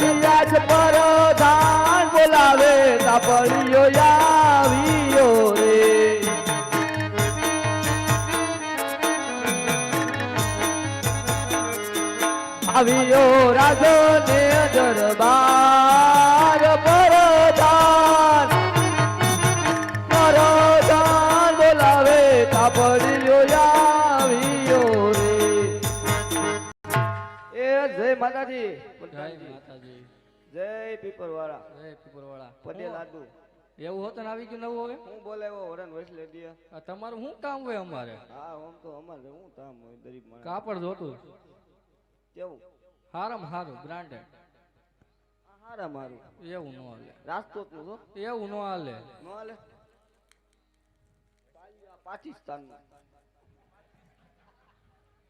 જિલ્લા જ પરો ધાન બોલાવે તાપડીઓ આવ્યો રે. આવ્યો રાજો ને દરબાર પરો ધાન પરો ધાન બોલાવે તાપડીઓ માતાજી. જય માતાજી. જય પીપરવાળા. જય પીપરવાળા. પટેલ આદુ એવું હોત ને આવી ગયું નવું હવે? હું બોલાવ્યો વરણ વૈસલે દિયા આ તમારું શું કામ હોય અમારે? હા આમ તો અમારે શું કામ હોય ગરીબ માણસ. કાપડ જોતું કેવું? હારમ હારું બ્રાન્ડેડ હારા. મારું એવું ન હાલે. રાજકોટનું એવું ન હાલે. ન હાલે. પાકિસ્તાન નો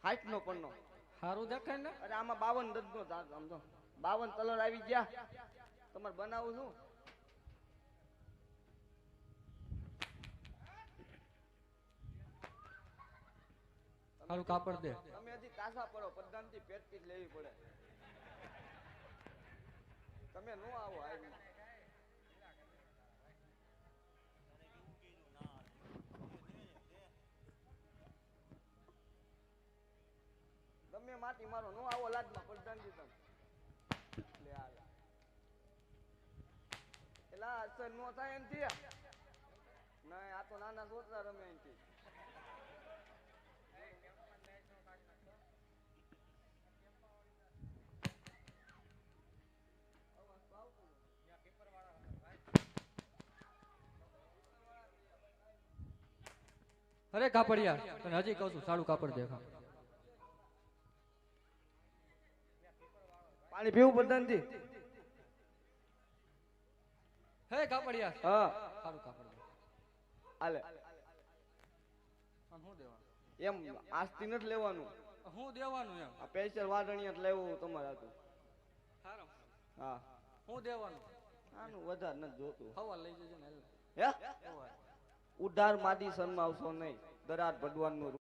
હાઈટ નો. પણ હારું દેખાય ને? અરે આમાં બાવન દસ નો સમજો બાવન કલર આવી ગયા. તમારે બનાવું છું સારું કાપડ દે. તમે હજી કાસા પડો પ્રધાનથી પેટ પીટ લેવી પડે. તમે નો આવો આવી. તમે માટી મારો, નો આવો લાજમાં પ્રધાનજી તમે લે આ એલા અસર નો થાય એમ થી ના આ તો નાના છોકરા રમે એનથી અરે કાપડિયા, તને હજી કહું છું, સારું કાપડ દેખા પાણી પીવું પ્રધાનજી હે કાપડિયા. હા. સારું કાપડિયા આલે. હાલે દેવાનું એમ આસ્તી નથી લેવાનું. હું દેવાનું એમ. આ પેશર વાદણિયા લેવું તમારે હતું સારું હા. હું દેવાનું. આનું વધારે નથી જોતું. હવા લઈ જજો ને હે? ઉધાર માદી શરમાવશો નહીં. દરાર ભગવાનનું